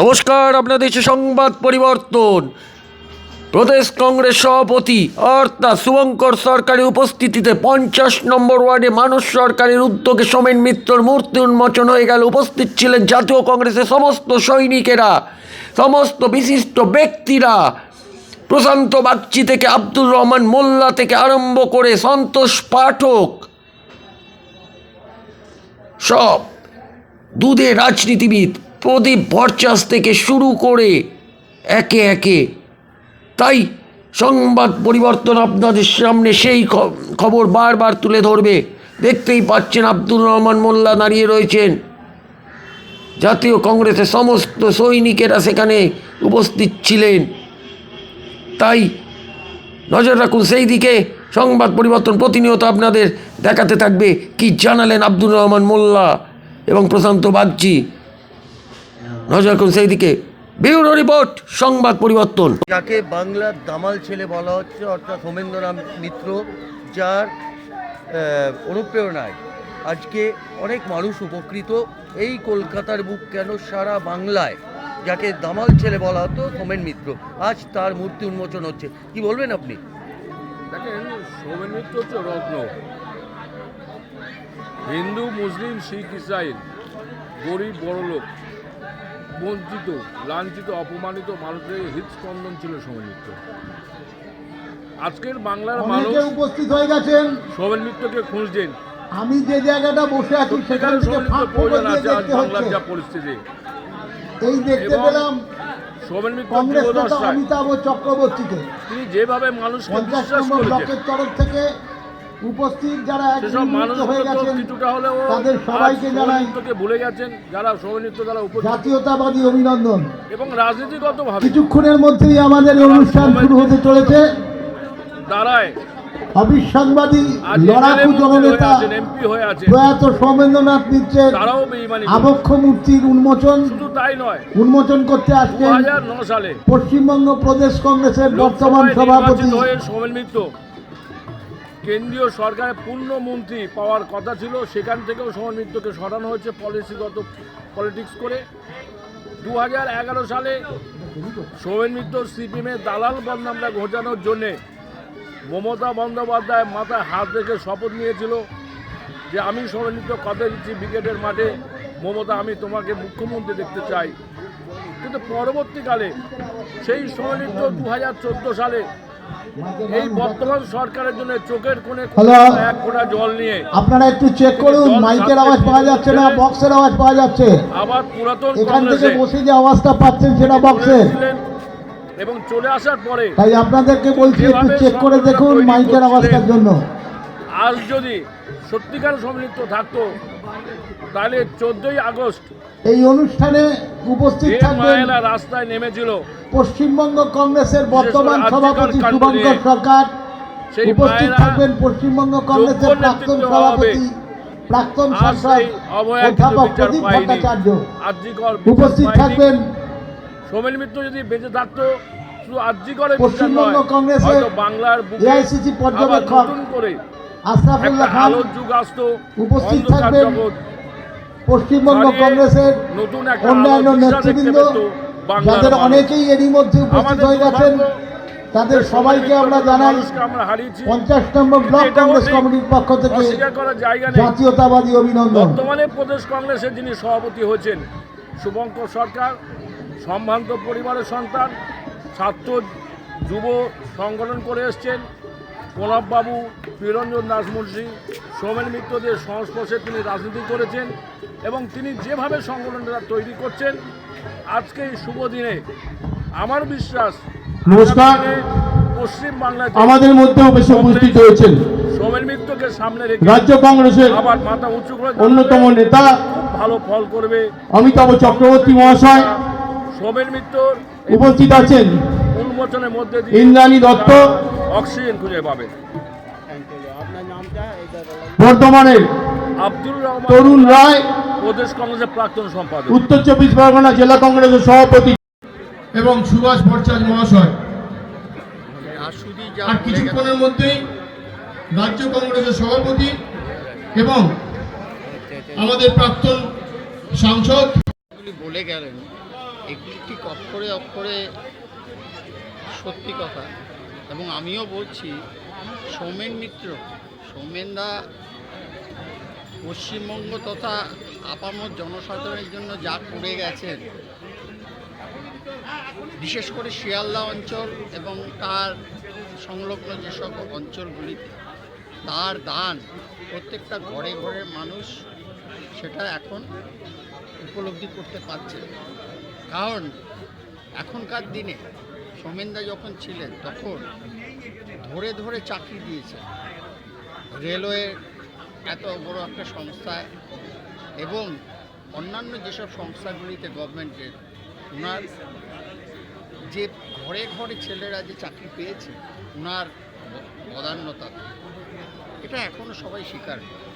নমস্কার, আপনাদের সংবাদ পরিবর্তন। প্রদেশ কংগ্রেস সভাপতি অর্থাৎ শুভঙ্কর সরকারের উপস্থিতিতে পঞ্চাশ নম্বর ওয়ার্ডে মানুষ সরকারের উদ্যোগে সোমেন মিত্রর মূর্তি উন্মোচন হয়ে গেল। উপস্থিত ছিলেন জাতীয় কংগ্রেসের সমস্ত সৈনিকেরা, সমস্ত বিশিষ্ট ব্যক্তিরা। প্রশান্ত বাগচি থেকে আব্দুর রহমান মোল্লা থেকে আরম্ভ করে সন্তোষ পাঠক সব। দুধে রাজনীতিবিদ প্রদীপ ভরচাস থেকে শুরু করে একে একে। তাই সংবাদ পরিবর্তন আপনাদের সামনে সেই খবর বারবার তুলে ধরবে। দেখতেই পাচ্ছেন আব্দুর রহমান মোল্লা দাঁড়িয়ে রয়েছেন। জাতীয় কংগ্রেসের সমস্ত সৈনিকেরা সেখানে উপস্থিত ছিলেন। তাই নজর রাখুন, সেই দিকে সংবাদ পরিবর্তন প্রতিনিয়ত আপনাদের দেখাতে থাকবে। কি জানালেন আব্দুর রহমান মোল্লা এবং প্রশান্ত বাগচি? নজর রাখুন সেই দিকে ব্যুরো রিপোর্ট সংবাদ পরিবর্তন। যাকে বাংলার দামাল ছেলে বলা হচ্ছে অর্থাৎ হোমেন্দ্রনাথ মিত্র যার অনুপ্রেরণায় আজকে অনেক মানুষ উপকৃত। এই কলকাতার বুক কেন সারা বাংলায়? যাকে দামাল ছেলে বলা হতো সোমেন মিত্র। আজ তার মূর্তি উন্মোচন হচ্ছে। কি বলবেন আপনি? দেখেন সৌমেন মিত্র হচ্ছে রত্ন। হিন্দু মুসলিম শিখ ইসরায়েল গরিব বড়লোক। বঞ্চিত লাঞ্ছিত অপমানিত মানুষের হৃদস্পন্দন ছিল সৌমেন মিত্র আজকের বাংলার মানুষ উপস্থিত হয়ে গেছেন। সৌমেন মিত্রকে খুঁজছেন। আমি যে জায়গাটা বসে আছি সেখানে প্রয়োজন আছে আজ বাংলার যা পরিস্থিতি। এই দেখতে পেলাম সৌমেন মিত্র কংগ্রেস নেতা অমিতাভ চক্রবর্তীকে। তিনি যেভাবে মানুষকে বিশ্বাস করেছেন। তরফ থেকে উপস্থিত যারা সেসব মানুষগুলো হয়ে গেছেন কিছুটা হলেও তাদের সবাইকে জানাই ভুলে গেছেন যারা সৌমিত্র উপস্থিত। জাতীয়তাবাদী অভিনন্দন। এবং রাজনীতিগতভাবে কিছুক্ষণের মধ্যেই আমাদের অনুষ্ঠান শুরু হতে চলেছে। দাঁড়ায়। অবিসংবাদী আজ লড়াকু জননেতা এমপি আছে প্রয়াত সৌমেন্দ্রনাথ মিত্রের তারাও বেইমানি আবক্ষ মূর্তির উন্মোচন উন্মোচন করতে আসছেন পশ্চিমবঙ্গ প্রদেশ কংগ্রেসের বর্তমান সভাপতি সৌমেন মিত্র। কেন্দ্রীয় সরকারের পূর্ণ মন্ত্রী পাওয়ার কথা ছিল, সেখান থেকেও সৌমেন মিত্রকে সরানো হয়েছে পলিসিগত পলিটিক্স করে। দু হাজার এগারো সালে সৌমেন মিত্র সিপিএমের দালাল বদনামটা ঘোচানোর জন্যে মমতা বন্দ্যোপাধ্যায় মাথায় হাত রেখে শপথ নিয়েছিল যে, আমি সৌমেন মিত্র কথা দিচ্ছি ব্রিগেডের মাঠে। মমতা, আমি তোমাকে মুখ্যমন্ত্রী দেখতে চাই। কিন্তু পরবর্তীকালে সেই সৌমেন মিত্র দু হাজার চোদ্দ সালে এই বর্তমান সরকারের জন্য চোখের কোণে। এক ফোঁটা জল নিয়ে আপনারা একটু চেক করুন মাইকের আওয়াজ পাওয়া যাচ্ছে না বক্সের আওয়াজ পাওয়া যাচ্ছে। আবার পুরাতন এখান থেকে বসে যে আওয়াজটা পাচ্ছেন সেটা বক্সে এবং চলে আসার পরে তাই আপনাদেরকে বলছি একটু চেক করে দেখুন মাইকের আওয়াজটার জন্য। আজ যদি সত্যিকার সম্মিলিত থাকতো তাহলে চোদ্দই আগস্ট এই অনুষ্ঠানে উপস্থিত থাকবেন রাস্তায় নেমেছিল। পশ্চিমবঙ্গ কংগ্রেসের বর্তমান সভাপতি শুভঙ্কর সরকার। উপস্থিত থাকবেন পশ্চিমবঙ্গ কংগ্রেসের প্রাক্তন সভাপতি প্রাক্তন কিন্তু অধ্যাপক প্রদীপ ভট্টাচার্য। উপস্থিত থাকবেন সোমেন মিত্র যদি বেঁচে থাকতো শুধু আর্যিকরের পশ্চিমবঙ্গ কংগ্রেসের বাংলার আবার পর্যবেক্ষক করে আশরাফুল্লাহ খান আলোর যুগ আসতো। উপস্থিত থাকবেন পশ্চিমবঙ্গ কংগ্রেসের নতুন অন্যান্য নেতৃবৃন্দ যাদের অনেকেই এরই মধ্যে উপস্থিত হয়ে গেছেন তাদের সবাইকে আমরা জানাই পঞ্চাশ নম্বর ব্লক কংগ্রেস কমিটির পক্ষ থেকে জাতীয়তাবাদী অভিনন্দন। বর্তমানে প্রদেশ কংগ্রেসের যিনি সভাপতি হয়েছেন শুভঙ্কর সরকার সম্ভ্রান্ত পরিবারের সন্তান ছাত্র যুব সংগঠন করে এসছেন প্রণববাবু বীরঞ্জন দাস মুন্সী সৌমেন মিত্রদের সংস্পর্শে তিনি রাজনীতি করেছেন এবং তিনি যেভাবে সংগঠনটা তৈরি করছেন আজকে এই শুভ দিনে আমার বিশ্বাস নমস্কার। পশ্চিমবাংলায় আমাদের মধ্যেও বেশি উপস্থিত হয়েছেন সৌমেন মিত্রকে সামনে রেখে রাজ্য কংগ্রেসের আবার মাথা উঁচু করে অন্যতম নেতা ভালো ফল করবে। অমিতাভ চক্রবর্তী মহাশয় সোমেন মিত্রর এই উপস্থিত আছেন। উন্মোচনের মধ্যে ইন্দ্রাণী দত্ত অক্সিজেন খুঁজে পাবে। বর্ধমানের আব্দুল রহমান তরুণ রায় প্রদেশ কংগ্রেসের প্রাক্তন সম্পাদক। উত্তর চব্বিশ পরগনা জেলা কংগ্রেসের সভাপতি এবং সুভাষ ভট্টাচার্য মহাশয়। আর কিছুক্ষণের মধ্যেই রাজ্য কংগ্রেসের সভাপতি এবং আমাদের প্রাক্তন সাংসদ। বলে গেলেন এগুলি ঠিক অক্ষরে অক্ষরে সত্যি কথা। এবং আমিও বলছি, সৌমেন মিত্র, সৌমেনদা পশ্চিমবঙ্গ তথা আপামর জনসাধারণের জন্য যা করে গেছেন, বিশেষ করে শিয়ালদা অঞ্চল এবং তার সংলগ্ন যেসব অঞ্চলগুলিতে। তার দান প্রত্যেকটা ঘরে ঘরে মানুষ সেটা এখন উপলব্ধি করতে পারছে। কারণ এখনকার দিনে সোমেনদা যখন ছিলেন, তখন ধরে ধরে চাকরি দিয়েছে রেলওয়ে এত বড় একটা সংস্থায় এবং অন্যান্য যেসব সংস্থাগুলিতে গভর্নমেন্টের ওনার যে ঘরে ঘরে ছেলেরা যে চাকরি পেয়েছে ওনার বদান্যতা এটা এখনও সবাই স্বীকার করে।